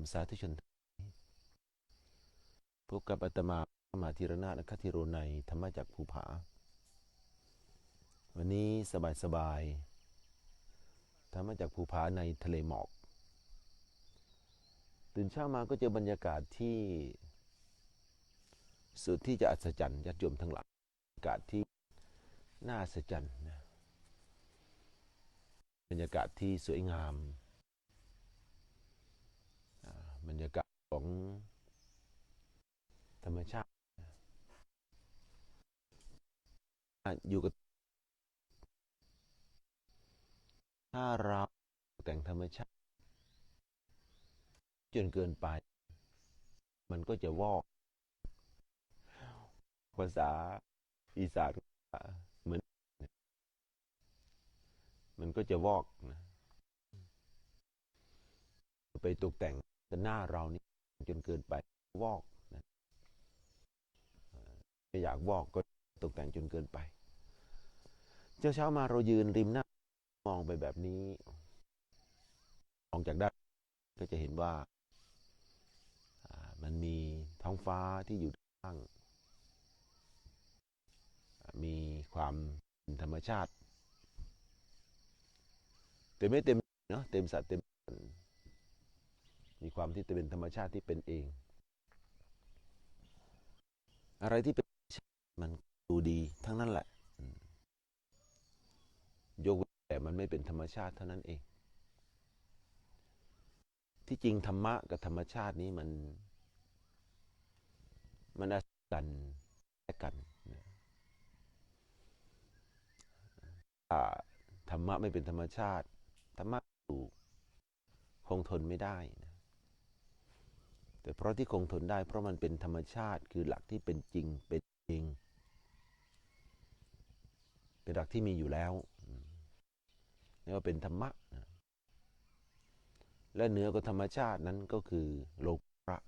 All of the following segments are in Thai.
มสาธุชนพบกับอาตมามาธีรนาถและคัทิโรในธรรมจากภูผา วันนี้สบายสบายๆธรรมจากภูผาในทะเลหมอก ตื่นเช้ามาก็เจอบรรยากาศที่ สุดที่จะอัศจรรย์ญาติโยมทั้งหลายบรรยากาศที่น่าอัศจรรย์บรรยากาศที่สวยงาม บรรยากาศของธรรมชาติอะอยู่กับ ถ้าเราแต่งธรรมชาติ จนเกินไป มันก็จะวอก ภาษาอีสานเหมือน มันก็จะวอกนะ ไปตกแต่ง หน้าเรานี่จนเกินไปวอกนะไม่อยากวอกก็ตกแต่งจนเกินไปเช้าเช้ามาเรายืนริมหน้ามองไปแบบนี้มองจากด้านก็จะเห็นว่ามันมีท้องฟ้าที่อยู่ข้าง มีความธรรมชาติแต่ไม่เต็มเนาะเต็มสัตว์เต็ม มีความที่จะเป็นธรรมชาติที่เป็นเอง อะไรที่เป็นธรรมชาติมันดูดีทั้งนั้นแหละยกเว้นแต่มันไม่เป็นธรรมชาติเท่านั้นเอง ที่จริงธรรมะกับธรรมชาตินี้มัน มันอาศัยกันและกันถ้าธรรมะไม่เป็นธรรมชาติ ธรรมะอยู่คงทนไม่ได้นะ แต่เพราะที่คงทนได้เพราะมันเป็นธรรมชาติคือหลักที่เป็นจริงเป็นเองเป็นหลักที่มีอยู่แล้วอืมเรียกว่าเป็นธรรมะและเหนือกว่าธรรมชาตินั้นก็คือโลกระ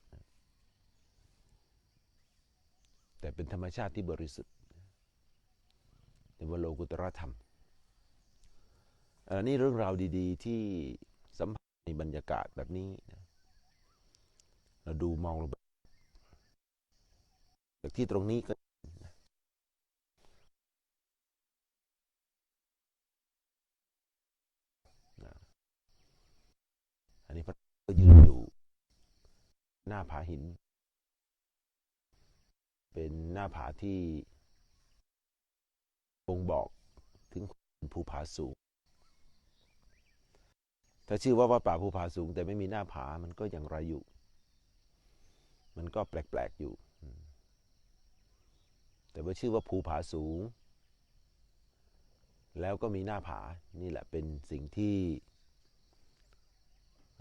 แต่เป็นธรรมชาติที่บริสุทธิ์เรียกว่าโลกุตระธรรมอันนี้เรื่องราวดี ๆ ที่สัมผัสในบรรยากาศแบบนี้นะ เราดูมองลงไปจากที่ตรงนี้ก็นะอันนี้พระก็ยืนอยู่ หน้าผาหิน เป็นหน้าผาที่บ่งบอกถึงภูผาสูง ถ้าชื่อว่าวัดป่าภูผาสูง แต่ไม่มีหน้าผามันก็อย่างไรอยู่ มันก็แปลกๆอยู่ แต่ว่าชื่อว่าภูผาสูง แล้วก็มีหน้าผา นี่แหละเป็นสิ่งที่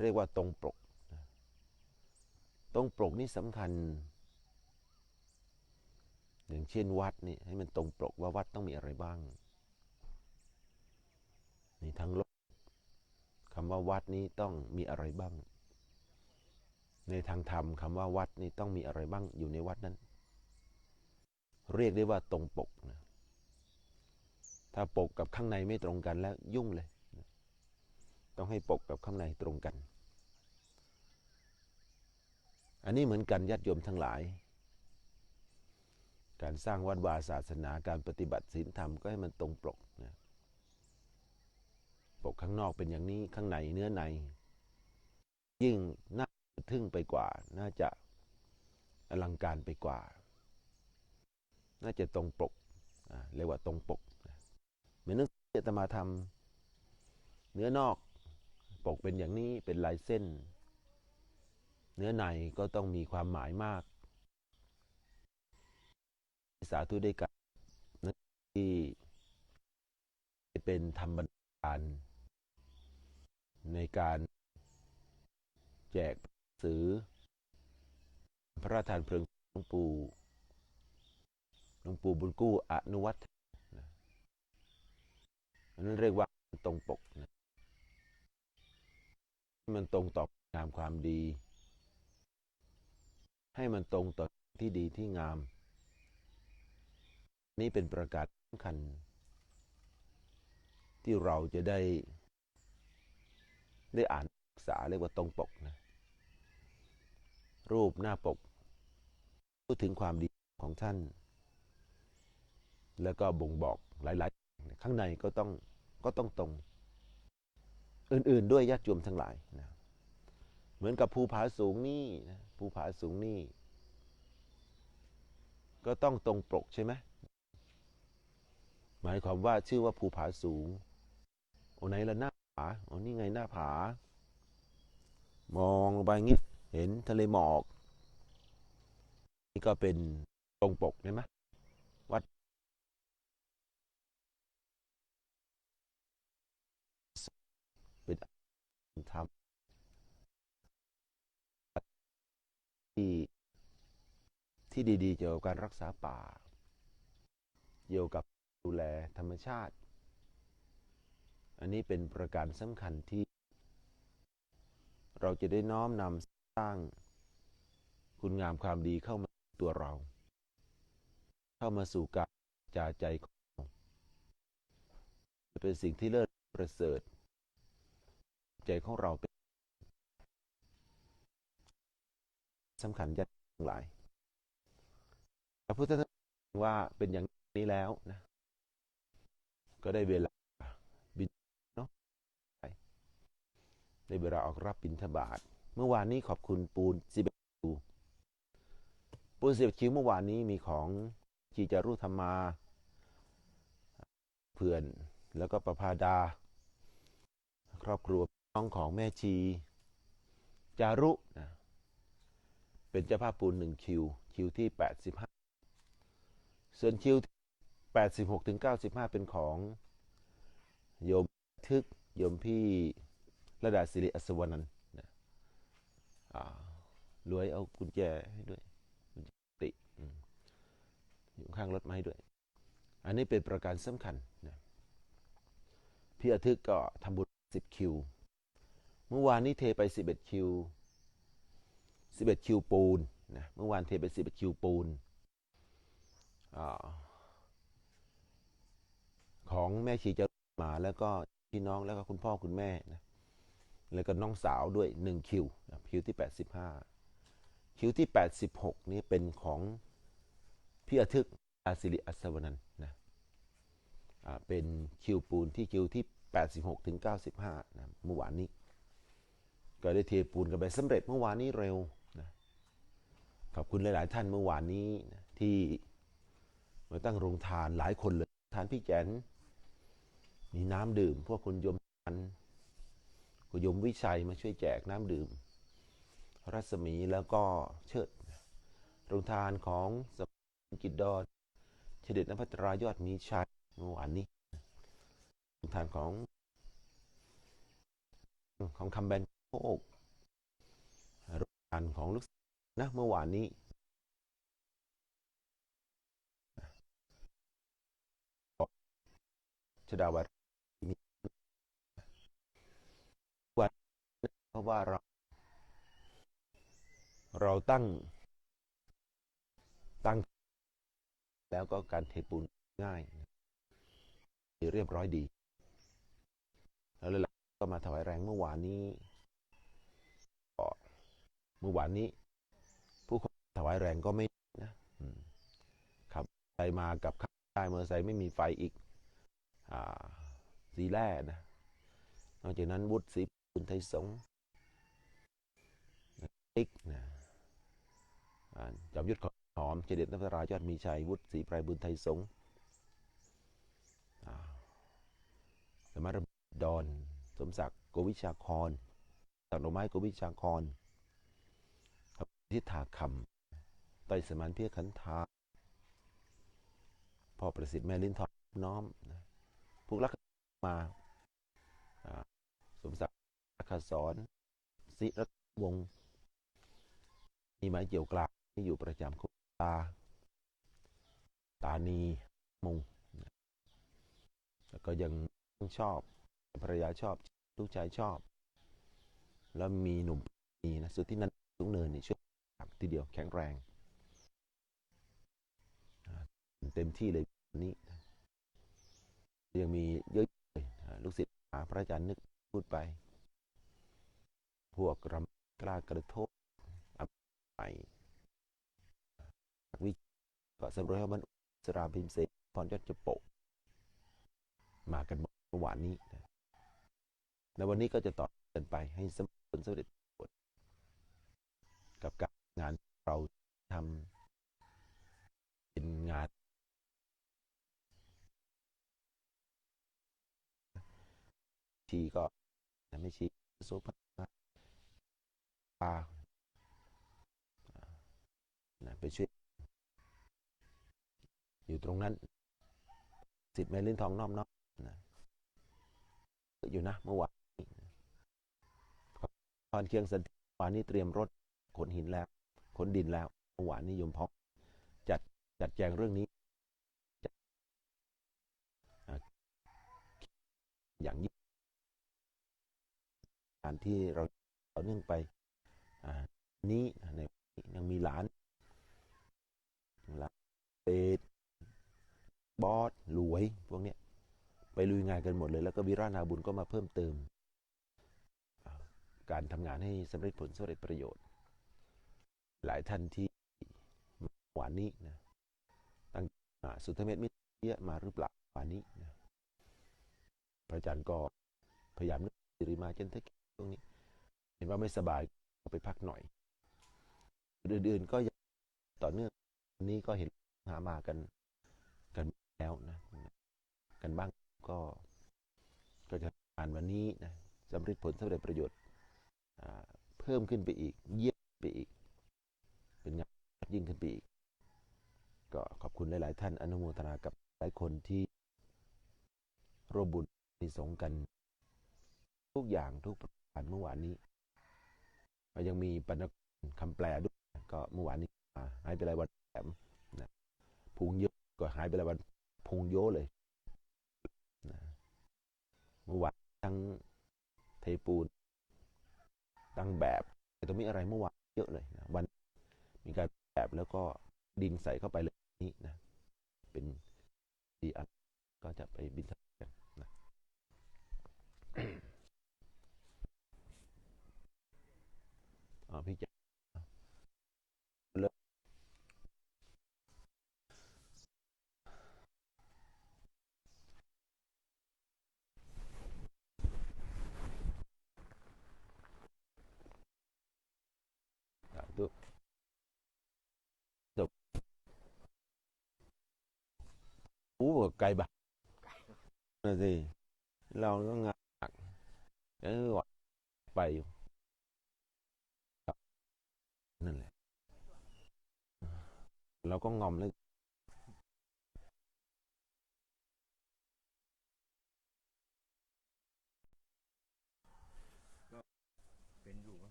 เรียกว่าตรงปก ตรงปกนี่สำคัญ อย่างเช่นวัดนี่ให้มันตรงปกว่าวัดต้องมีอะไรบ้างในทั้งโลกคำว่าวัดนี้ต้องมีอะไรบ้าง ในทางธรรมคำว่าวัดนี้ต้องมีอะไรบ้างอยู่ในวัดนั้น เรียกได้ว่าตรงปกนะถ้าปกกับข้างในไม่ตรงกันแล้วยุ่งเลย ต้องให้ปกกับข้างในตรงกัน อันนี้เหมือนกันญาติโยมทั้งหลาย การสร้างวัดวาศาสนาการปฏิบัติศีลธรรมก็ให้มันตรงปกนะปกข้างนอกเป็นอย่างนี้ข้างในเนื้อใน ยิ่งน่า ทึ่งไปกว่า น่าจะอลังการไปกว่า น่าจะตรงปกเรียกว่าตรงปกเหมือนนังสือที่อาตมาทำเนื้อนอกปกเป็นอย่างนี้เป็นลายเส้น เนื้อในก็ต้องมีความหมายมาก สาธุด้วยกันนะที่เป็นธรรมบัญญาณในการแจก สือ พระราชทานเพลิงหลวงปู่หลวงปู่บุญกู้อนุวัตนะอันนั้นเรียกว่าตรงปกนะมันตรงต่องามความดี ให้มันตรงต่อที่ดีที่งาม นี่เป็นประกาศสำคัญ ที่เราจะได้ ได้อ่านศึกษาเรียกว่าตรงปกนะ รูปหน้าปก พูดถึงความดีของท่าน แล้วก็บ่งบอกหลาย ๆ ข้างในก็ต้องก็ต้องตรง อื่น ๆ ด้วยญาติโยมทั้งหลายนะเหมือนกับภูผาสูงนี่นะภูผาสูงนี่ ก็ต้องตรงปกใช่ไหมหมายความว่าชื่อว่าภูผาสูงโอ้ไหนละหน้าผาโอ้นี่ไงหน้าผามองลงไปงี้ เห็นทะเลหมอก นี่ก็เป็นตรงปกใช่ไหมวัดเป็นธรรมที่ที่ดีๆ เกี่ยวกับการรักษาป่า เกี่ยวกับดูแลธรรมชาติ อันนี้เป็นประการสำคัญที่ เราจะได้น้อมนำ สร้างคุณงามความดีเข้ามาตัวเรา เข้ามาสู่การจาใจของเราจะเป็นสิ่งที่เลิศประเสริฐ ใจของเราเป็นสำคัญยัดหลายพระพุทธเจ้าว่าเป็นอย่างนี้แล้วนะ ก็ได้เวลาบินเนาะได้เวลาออกรับบินทบาท เมื่อวานนี้ขอบคุณปูนสิบคิวปูนสิบคิวเมื่อวานนี้มีของจีจารุธรรมา เพื่อนแล้วก็ประพาดา ครอบครัวน้องของแม่ชี จารุนะเป็นเจ้าภาพปูนหนึ่งคิว คิวที่85ส่วนคิว86ถึง95เป็นของ โยมทึกโยมพี่ระดาศิริอัศวนันท์ รวยเอากุญแจให้ด้วยกุญแจติอืมอยู่ข้างรถมาให้ด้วย อันนี้เป็นประการสำคัญนะพี่อาทึกก็ทำบุญ10คิว เมื่อวานนี้เทไป11คิว11คิวปูนนะเมื่อวานเทไป11คิวปูนอของแม่ชีจะมาแล้วก็พี่น้องแล้วก็คุณพ่อคุณแม่นะ แล้วก็น้องสาวด้วย1คิวคิวที่ 85 คิวที่ 86 นี่เป็นของพี่อาทึกอาศิริอัศวนันนะเป็นคิวปูนที่คิวที่ 86 ถึง 95นะเมื่อวานนี้ ก็ได้เทปูนกันไปสำเร็จเมื่อวานนี้เร็วนะขอบคุณหลาย ๆ ท่านเมื่อวานนี้นะที่มาตั้งโรงทานหลายคนเลยทานพี่แจนมีน้ำดื่ม พวกคุณโยมทัน คุยมวิชัยมาช่วยแจกน้ำดื่ม รัศมีแล้วก็เชิดโรงทานของสมกิจดอนเฉด็จนภัตรายอดมีชัยเมื่อวานนี้โรงทานของ ของคำแบนโคกโรงทานของลูกนะเมื่อวานนี้ชดาวัตมีวัน เพราะว่าเรา เราตั้ง ตั้ง แล้วก็การเทปูนง่ายเรียบร้อยดี แล้วเลยก็มาถวายแรงเมื่อวานนี้เมื่อวานนี้ ผู้คนถวายแรงก็ไม่นะครับไปมากับข้าวได้เมื่อใส่ไม่มีไฟอีกอ่าสีแร่นะนอกจากนั้นวุฒิศรีบุญไทยสงฆ์ติ๊กนะอ่า จอมยุทธหอมเจเด็ดนักรายอดมีชัยวุฒิศรีไพรบุญไทยสงฆ์อ่าสมารดอน สมศักดิ์โกวิชาคอนสักดอกไม้โกวิชาคอนครับทิศาคำไต่สมานเพียขันธาพ่อประสิทธิ์แม่ลิ้นทองน้อมพวกรักมาอ่าสมศักดิ์อัคสอนศิรวงศ์มีไม้เกี่ยวกลาง ที่อยู่ประจำคุตา ตานีมงแล้วก็ยังชอบภรรยาชอบลูกชายชอบ แล้วมีหนุ่มมีนะสุดที่นั้นสูงเนินนี่ช่วยทีเดียวแข็งแรง เต็มที่เลยนี้ยังมีเยอะเลยลูกศิษย์หาพระอาจารย์นึกพูดไป พวกรำกล้ากระโทษอับไปม่ ก็สำรวจว่ามันสราพิมเสนพรยศจะโปะมากันเมื่อวานนี้นะแล้ววันนี้ก็จะต่อกันไปให้สำเร็จผลสำเร็จกับการงานเราทำเป็นงานชีก็ไม่ชีโซภาปานะไปช่วย อยู่ตรงนั้นสิทธิ์แม่ลิ้นทองน้อมน้อมนะอยู่นะเมื่อวานนี้พรเคียงสันติวานนี้เตรียมรถขนหินแล้วขนดินแล้วเมื่อวานนี้ยมพร้อจัดจัดแจงเรื่องนี้อย่างยิ่งการที่เราต่อเนื่องไปอ่านี้ในยังมีหลานหลานเปด บอสหลวยพวกเนี้ยไปลุยงานกันหมดเลย แล้วก็วิรานาบุญก็มาเพิ่มเติม การทำงานให้สำเร็จผลสำเร็จประโยชน์ หลายท่านที่หวานนี้นะตั้งสุทธเมธมิตรเยอะมาหรือเปล่าหวานนี้นะพระอาจารย์ก็พยายามนึกสิริมาเจนเทกิตรงนี้ เห็นว่าไม่สบายก็ไปพักหน่อยอื่นๆก็ยังต่อเนื่องนี้ก็เห็นหามากัน แล้วนะกันบ้างก็ก็จะอ่านวันนี้นะสำเร็จผลสำเร็จประโยชน์เพิ่มขึ้นไปอีก เยี่ยมไปอีก เป็นงานยิ่งขึ้นไปอีก ก็ขอบคุณหลาย ๆ ท่านอนุโมทนากับหลายคนที่ร่วมบุญในสงกัน ทุกอย่างทุกประการเมื่อวานนี้ก็ยังมีปนคำแปลด้วยก็เมื่อวานนี้มาหายไปหลายวันแถมนะพุงเยอะก็หายไปหลายวัน พุงโยเลยนะเมื่อวานทั้งเทปูนตั้งแบบแต่ตรงนี้อะไรเมื่อวานเยอะเลยนะวันมีการแบบแล้วก็ดินใส่เข้าไปเลยนี้นะ เป็นดีอันก็จะไปบินทกันนะอ๋อพี่แจ๊คเลิกสาธุจบ โอ้ไกลบ้านั่นสิเราก็งานหนักเออว่าไปอยู่นั่นแหละ เราก็งอมเลย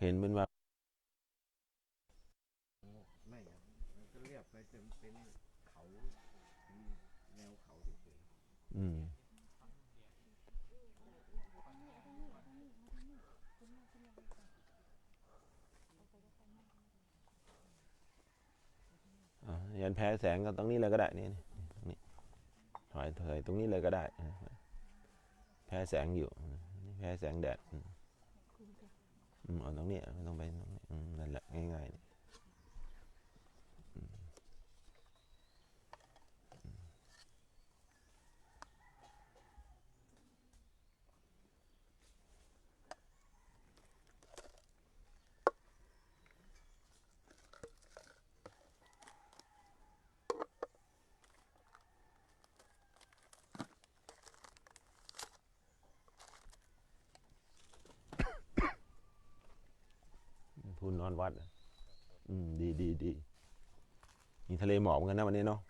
เห็นเป็นว่า ไม่ครับมันก็เรียบไปจนเป็นเขาเป็นแนวเขาเฉย อืมันแพ้แสงก็ตรงนี้เลยก็ได้นี่นี่ตรงนี้ถอยถอยตรงนี้เลยก็ได้ แพ้แสงอยู่ แพ้แสงแดดอืมอืมเอาตรงนี้ไม่ต้องไปตรงนี้นั่นแหละง่ายๆ พูนนอนวัด อืม ดีดีดีมีทะเลหมอกเหมือนกันนะวันนี้เนาะ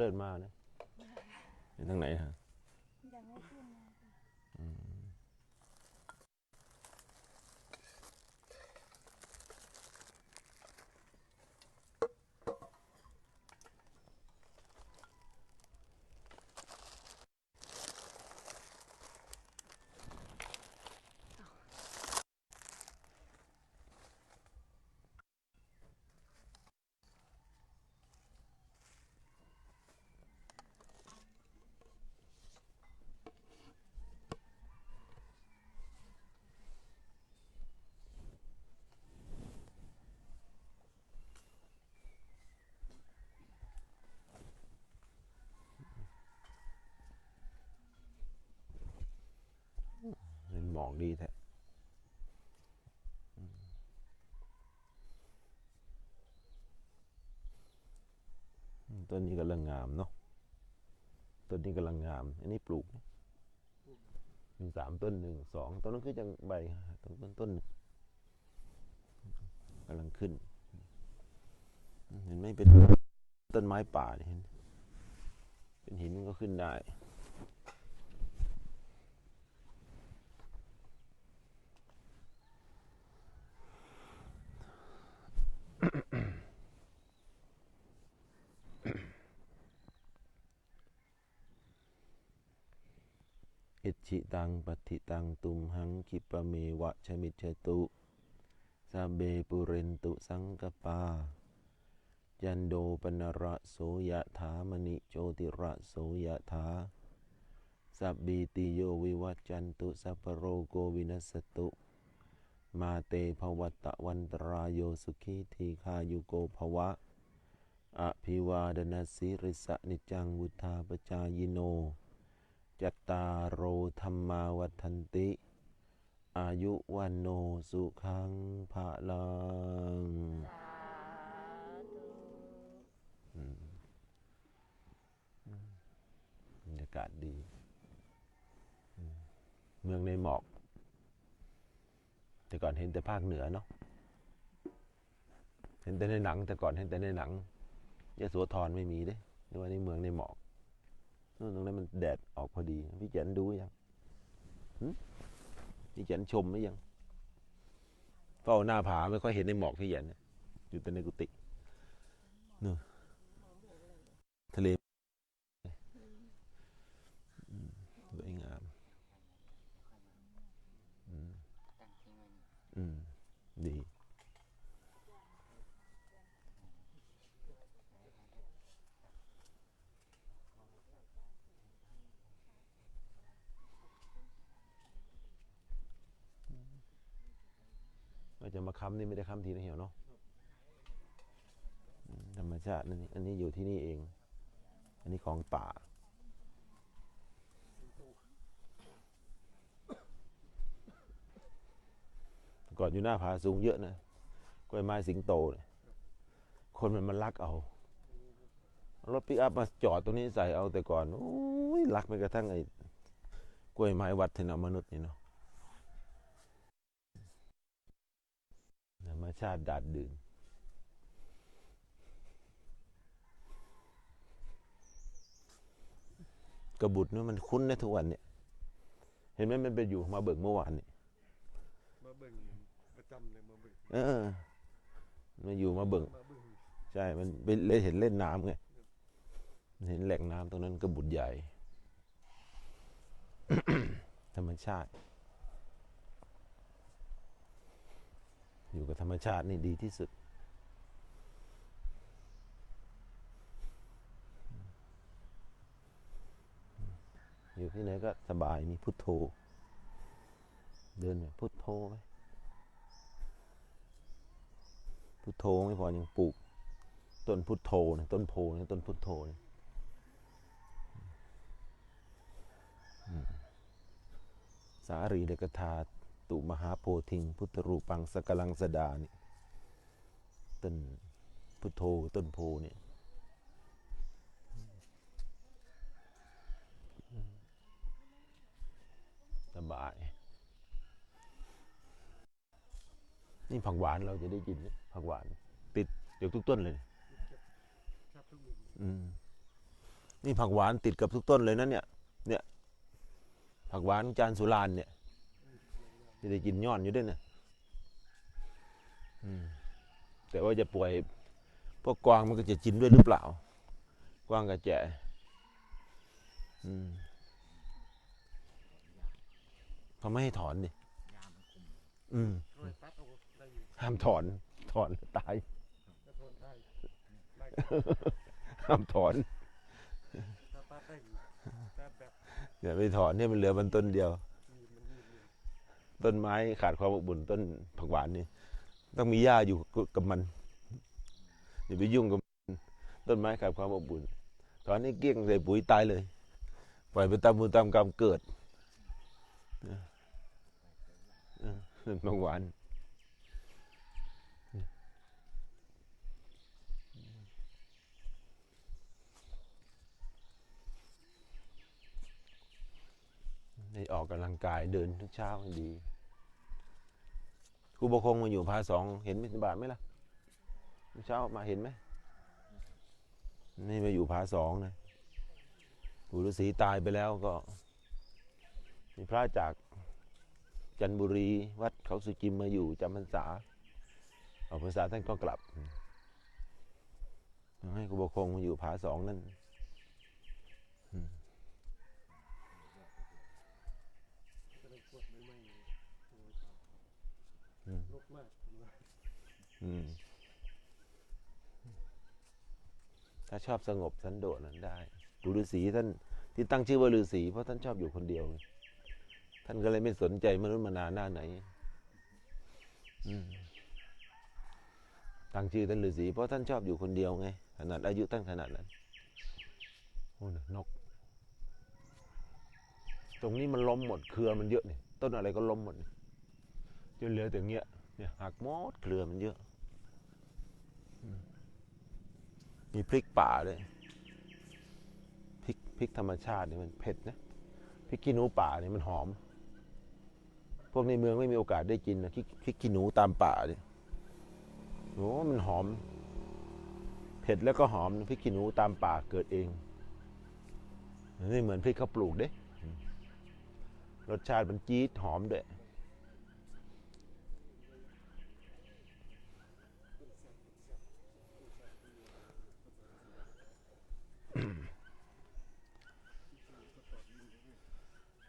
เลิศมากนะไปทางไหนฮะ มอกดีแท้ต้นนี้กำลังงามเนาะต้นนี้กำลังงาม อันนี้ปลูกมีสามต้นหนึ่งสองต้นนั้นคือจังใบต้นต้นต้นกำลังขึ้น เห็นไหมเป็นต้นไม้ป่าเนี่ยเห็นเป็นหินมันก็ขึ้นได้ อิ ชิตังปฏิตังตุมหังคิปเมวะชมิชตุสาเบปุเรนตุสังกปา ยันโดปนระโสยะถามณิโชติระโสยะถาสัพบีติโยวิวัจจันตุสัพโรโกวินัสตุ มาเตภวัตตะวันตรายโยสุขีทีคายุโกภวะ อภิวาดนาสิริสะนิจังวุธาปจายโน จตารโอธรรมาวัฏันติ อายุวันโนสุขังภะลังบรรยากาศดี เมืองในหมอก แต่ก่อนเห็นแต่ภาคเหนือเนาะเห็นแต่ในหนัง แต่ก่อนเห็นแต่ในหนังยโสธรไม่มีเด้นี่ว่าในเมืองในหมอก นู่นตรงนั้นมันแดดออกพอดี พี่เจนดูยังพี่เจนชมไหมยังเฝ้าหน้าผาไม่ค่อยเห็นในหมอกพี่เจนอยู่แต่ในกุฏินู่นทะเล สวยงามอืม ตั้งทิ้งไว้นี่ อืม ดี เรา จะมาค้ำนี่ไม่ได้ค้ำทีนะเหี่ยวเนาะอืมธรรมชาตินั่นนี่อันนี้อยู่ที่นี่เอง อันนี้ของป่า ก่อนอยู่หน้าผาสูงเยอะนะกล้วยไม้สิงโตเนี่ยคนมันมาลักเอา รถปิกอัพมาจอดตรงนี้ใส่เอาแต่ก่อนโอ้ยลักไปกระทั่งไอ้กล้วยไม้วัดเทนามนุษย์นี่เนาะธรรม ชาติดาดดื่น กระบุตรนี่มันคุ้นนะทุกวันเนี่ย เห็นไหมมันไปอยู่มาเบิกเมื่อวานนี่มาเบิ่งประจำเลยมาเบิ่งเออมาอยู่มาเบิ่งมาเบิ่งใช่ มันไปเลยเห็นเล่นน้ำไงเห็นแหล่งน้ำตรงนั้นก็บุญใหญ่ ธรรมชาติ อยู่กับ ธรรมชาตินี่ดีที่สุด อยู่ที่ไหนก็สบายมีพุทโธ เดินแบบพุทโธไหมพุทโธไม่พอยังปลูกต้นพุทโธนะต้นโพนะต้นพุทโธนะสารีเลกธา ตุมหาโพธิง พุทธรูปังสกลังสดานี่ต้นพุทโธต้นโพเนี่ยสบาย นี่ผักหวานเราจะได้กินเนี่ยผักหวาน ติดเดี๋ยวทุกต้นเลยอืมนี่ผักหวานติดกับทุกต้นเลยนะเนี่ย เนี่ย ผักหวานจานสุรานเนี่ย จะได้กินย้อนอยู่ด้วยนะอืมแต่ว่าจะป่วยพวกกวางมันก็จะกินด้วยหรือเปล่า กวางกับแจอืมเขาไม่ให้ถอนดิยามันคุมอืมช่วยตัดเอาได้อยู่ห้ามถอน ถอนแล้วตายถ้าทนได้ได้ห้ามถอนถ้าตัดได้อยู่ตัดแบบอย่าไปถอนให้มันเหลือมันต้นเดียวมีมันมีเลย ต้นไม้ขาดความอบอุ่นต้นผักหวานนี่ต้องมีหญ้าอยู่กับมันอย่าไปยุ่งกับต้นไม้ขาดความอบอุ่นถอนให้เกลี้ยงใส่ปุ๋ยตายเลย ปล่อยไปตามมือตามกรรมเกิดผักหวานได้ออกกำลังกายเดินทุกเช้าดี ครูบคงมาอยู่พาสองเห็นมิสบาทไหมล่ะเช้ามาเห็นไหมนี่มาอยู่พาสองนะปู่ฤาษีตายไปแล้วก็ มีพระจากจันบุรีวัดเขาสุจิมมาอยู่จำพรรษาออกพรรษาท่านก็กลับ ให้ครูบคงมาอยู่พาสองนั่น จะได้พวกไม่ไม่เลยโอ้ยครับ อืม ลกมากถ้าชอบสงบสันโดษนั้นได้ปู่ฤาษีท่านที่ตั้งชื่อว่าฤาษีเพราะท่านชอบอยู่คนเดียว ท่านก็เลยไม่สนใจมนุษย์มนาหน้าไหนตั้งชื่อท่านฤาษีเพราะท่านชอบอยู่คนเดียวไงขนาดอายุท่านขนาดนั้นโอ้ยนก ตรงนี้มันล้มหมดเครือมันเยอะเนี่ยต้นอะไรก็ล้มหมดนี่ จนเหลือแต่เงี้ยเนี่ยหักหมดเครือมันเยอะ มีพริกป่าด้วยพริกพริกธรรมชาติเนี่ยมันเผ็ดนะพริกขี้หนูป่าเนี่ยมันหอม พวกในเมืองไม่มีโอกาสได้กินนะพริกขี้หนูตามป่าเนี่ยโอ้มันหอม เผ็ดแล้วก็หอมพริกขี้หนูตามป่าเกิดเองนี่เหมือนพริกเขาปลูกเด้รสชาติมันจี๊ดหอมด้วย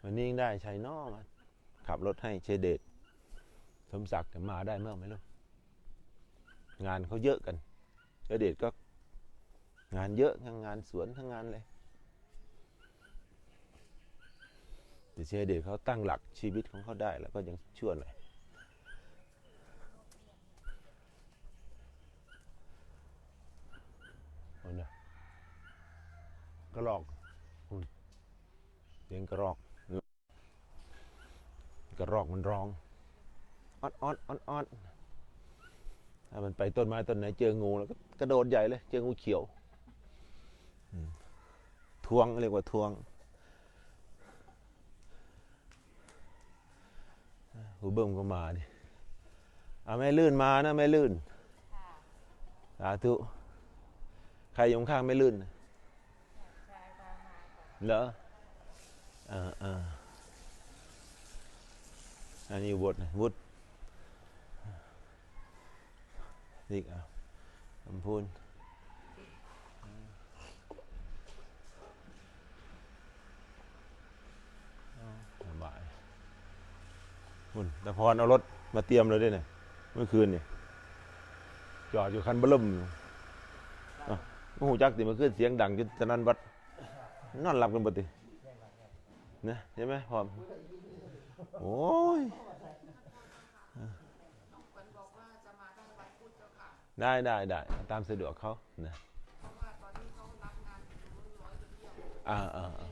วันนี้ยังได้ชัยนอมาขับรถให้เชเดชสมศักดิ์จะมาได้เมื่อไหม่รู้งานเขาเยอะกันเชเดชก็งานเยอะทั้งงานสวนทั้งงานเลยแต่เชเดชเขาตั้งหลักชีวิตของเขาได้แล้วก็ยังชั่วหน่อยเอเนี่ยกระลอกเสียงกระรอก กระรอกมันร้องออดออดออดออดถ้ามันไปต้นไม้ต้นไหนเจองูแล้วก็กระโดดใหญ่เลย เจองูเขียวอืมทวงเรียกว่าทวงหูเบิ่มก็มาดิเอาไม่ลื่นมานะไม่ลื่นสาธุใครอยงข้างไม่ลื่นน่ะเหรออ่าอ่า อันนี้วุฒนะวุฒนี่อะลำพูนสบายหุ่นแต่พรเอารถมาเตรียมเลยด้วยเนี่ยเมื่อคืนเนี่ยจอดอยู่คันบล่มอยู่โอ้โหจักติเมื่อคืนเสียงดังจนจะนั่นวัดนอนหลับกันบ่ตินะใช่ไหมพร้อม โอ้ยได้ได้ได้ตามสะดวกเขานะอ่าอ่าอ่า